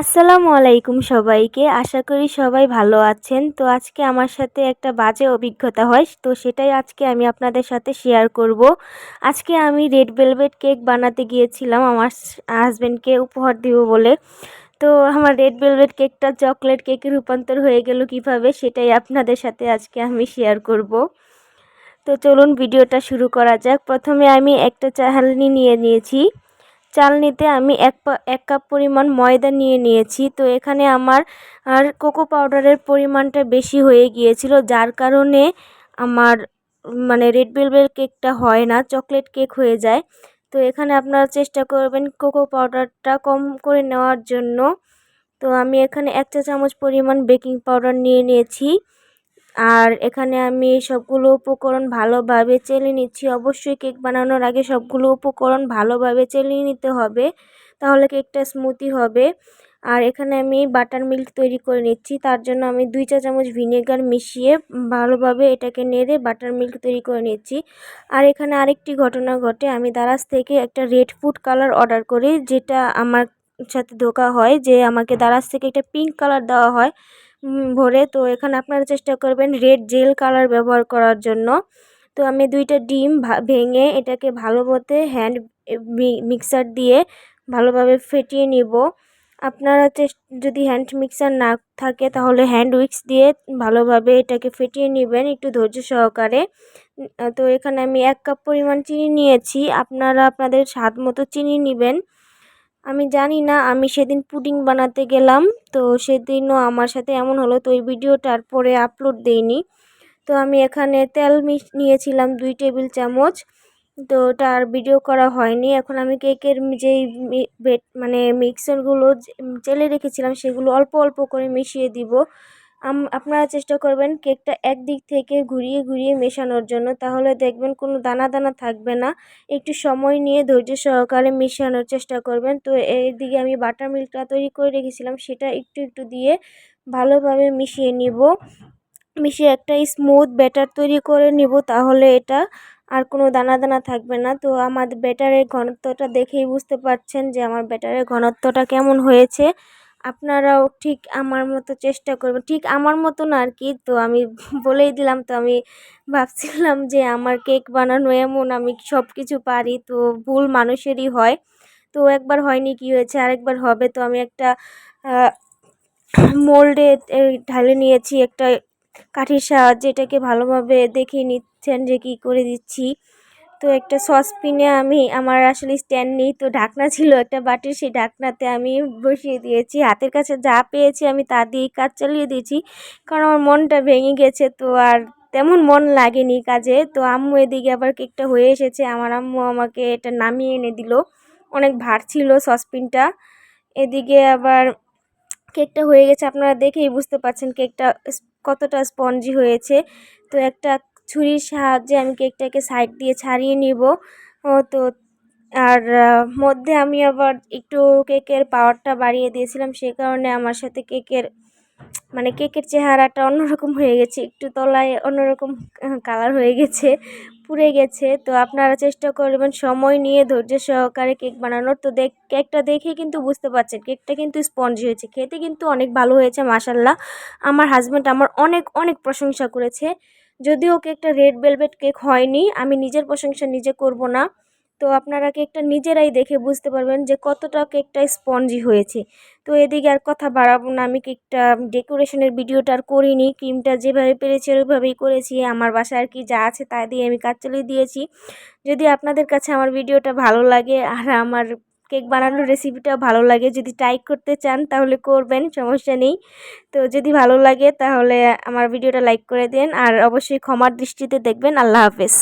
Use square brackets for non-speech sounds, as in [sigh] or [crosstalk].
আসসালামু আলাইকুম সবাইকে। আশা করি সবাই ভালো আছেন। তো আজকে আমার সাথে একটা বাজে অভিজ্ঞতা হয়, তো সেটাই আজকে আমি আপনাদের সাথে শেয়ার করব। আজকে আমি রেড ভেলভেট কেক বানাতে গিয়েছিলাম, আমার হাজব্যান্ডকে উপহার দিব বলে। তো আমার রেড ভেলভেট কেকটা চকলেট কেকে রূপান্তর হয়ে গেল কীভাবে, সেটাই আপনাদের সাথে আজকে আমি শেয়ার করব। তো চলুন ভিডিওটা শুরু করা যাক। প্রথমে আমি একটা চাহালনি নিয়ে নিয়েছি। চাল নিতে আমি এক এক কাপ পরিমাণ ময়দা নিয়ে নিয়েছি। তো এখানে আমার, আর কোকো পাউডারের পরিমাণটা বেশি হয়ে গিয়েছিল, যার কারণে আমার মানে রেড ভেলভেট কেকটা হয় না, চকলেট কেক হয়ে যায়। তো এখানে আপনারা চেষ্টা করবেন কোকো পাউডারটা কম করে নেওয়ার জন্য। তো আমি এখানে এক চা চামচ পরিমাণ বেকিং পাউডার নিয়ে নিয়েছি। আর এখানে আমি সবগুলো উপকরণ ভালোভাবে চেলে নিচ্ছি। অবশ্যই কেক বানানোর আগে সবগুলো উপকরণ ভালোভাবে চেলিয়ে নিতে হবে, তাহলে কেকটা স্মুথি হবে। আর এখানে আমি বাটার মিল্ক তৈরি করে নিচ্ছি, তার জন্য আমি দুই চা চামচ ভিনেগার মিশিয়ে ভালোভাবে এটাকে নেড়ে বাটার মিল্ক তৈরি করে নিচ্ছি। আর এখানে আরেকটি ঘটনা ঘটে, আমি দারাজ থেকে একটা রেড ফুড কালার অর্ডার করি, যেটা আমার সাথে ধোকা হয়, যে আমাকে দারাজ থেকে একটা পিঙ্ক কালার দেওয়া হয়। ভরে। তো এখানে আপনারা চেষ্টা করবেন রেড জেল কালার ব্যবহার করার জন্য। তো আমি দুইটা ডিম ভেঙে এটাকে ভালো মতে হ্যান্ড মিক্সার দিয়ে ভালোভাবে ফেটিয়ে নিব। আপনারা যদি হ্যান্ড মিক্সার না থাকে তাহলে হ্যান্ড উইক্স দিয়ে ভালোভাবে এটাকে ফেটিয়ে নেবেন একটু ধৈর্য সহকারে। তো এখানে আমি এক কাপ পরিমাণ চিনি নিয়েছি। আপনারা আপনাদের স্বাদ মতো চিনি নেবেন। আমি জানি না, আমি সেদিন পুডিং বানাতে গেলাম। তো সেদিনও আমার সাথে এমন হলো, তো ওই ভিডিওটার পরে আপলোড দেইনি। তো আমি এখানে তেল মিশ নিয়েছিলাম দুই টেবিল চামচ। তো ওটা আর ভিডিও করা হয়নি। এখন আমি কেকের যেই মানে মিক্সারগুলো চেলে রেখেছিলাম, সেগুলো অল্প অল্প করে মিশিয়ে দিব। আপনারা চেষ্টা করবেন কেকটা একদিক থেকে ঘুরিয়ে ঘুরিয়ে মেশানোর জন্য। তাহলে দেখবেন কোনো দানা দানা থাকবে না। একটু সময় নিয়ে ধৈর্য সহকারে মেশানোর চেষ্টা করবেন। তো এইদিকে আমি বাটার মিল্কটা তৈরি করে রেখেছিলাম। সেটা একটু একটু দিয়ে ভালোভাবে মিশিয়ে নিব। মিশিয়ে একটা স্মুথ ব্যাটার তৈরি করে নিব। তাহলে এটা আর কোনো দানা দানা থাকবে না। তো আমার ব্যাটারের ঘনত্বটা দেখেই বুঝতে পারছেন যে আমার ব্যাটারের ঘনত্বটা কেমন হয়েছে। আপনারাও ঠিক আমার মতো চেষ্টা করবেন। ঠিক আমার মতো না আর কি, তো আমি [laughs] বলেই দিলাম, তো আমি ভাবছিলাম যে আমার কেক বানানো এমন, আমি সব কিছু পারি, তো ভুল মানুষেরই হয়। তো একবার হয়নি কি হয়েছে, আরেকবার হবে, তো আমি একটা মোল্ডে ঢালে নিয়েছি একটা কাঠির সাহায্যে, এটাকে ভালোভাবে দেখিয়ে নিচ্ছেন যে কি করে দিচ্ছি। তো একটা সসপিনে আমি, আমার আসলে স্ট্যান্ড নেই, তো ঢাকনা ছিল একটা বাটির, সেই ঢাকনাতে আমি বসিয়ে দিয়েছি। হাতের কাছে যা পেয়েছি আমি তা দিয়েই কাজ চালিয়ে দিয়েছি। কারণ আমার মনটা ভেঙে গেছে, তো আর তেমন মন লাগেনি কাজে। তো আম্মু এদিকে আবার কেকটা হয়ে এসেছে। আমার আম্মু আমাকে এটা নামিয়ে এনে দিল। অনেক ভার ছিল সসপিনটা এদিকে আবার কেকটা হয়ে গেছে। আপনারা দেখেই বুঝতে পারছেন কেকটা কতটা স্পঞ্জি হয়েছে। তো একটা ছুরির সাহায্যে আমি কেকটাকে সাইড দিয়ে ছাড়িয়ে নিব। তো, আর মধ্যে আমি আবার একটু কেকের পাওয়ারটা বাড়িয়ে দিয়েছিলাম, সে কারণে আমার সাথে কেকের মানে কেকের চেহারাটা অন্যরকম হয়ে গেছে, একটু তলায় অন্যরকম কালার হয়ে গেছে, পুড়ে গেছে। তো আপনারা চেষ্টা করবেন সময় নিয়ে ধৈর্য সহকারে কেক বানানোর। তো দেখ, কেকটা দেখে কিন্তু বুঝতে পারছেন, কেকটা কিন্তু স্পঞ্জ হয়েছে। খেতে কিন্তু অনেক ভালো হয়েছে মাসাল্লাহ আমার হাজব্যান্ড আমার অনেক অনেক প্রশংসা করেছে। যদিও কেকটা রেড ভেলভেট কেক হয়নি, আমি নিজের প্রশংসা নিজে করব না। তো আপনারা কেকটা নিজেরাই দেখে বুঝতে পারবেন যে কতটা কেকটা স্পঞ্জি হয়েছে। তো এদিকে আর কথা বাড়াবো না, আমি কেকটা ডেকোরেশনের ভিডিওটা আর করিনি, ক্রিমটা যেভাবে পেরেছি ওইভাবেই করেছি। আমার বাসায় আর কি যা আছে তা দিয়ে আমি কাজ চালিয়ে দিয়েছি। যদি আপনাদের কাছে আমার ভিডিওটা ভালো লাগে আর আমার কেক বানানোর রেসিপিটা ভালো লাগে, যদি ট্রাই করতে চান তাহলে করবেন, সমস্যা নেই। তো যদি ভালো লাগে তাহলে আমার ভিডিওটা লাইক করে দেন আর অবশ্যই ক্ষমার দৃষ্টিতে দেখবেন। আল্লাহ হাফেজ।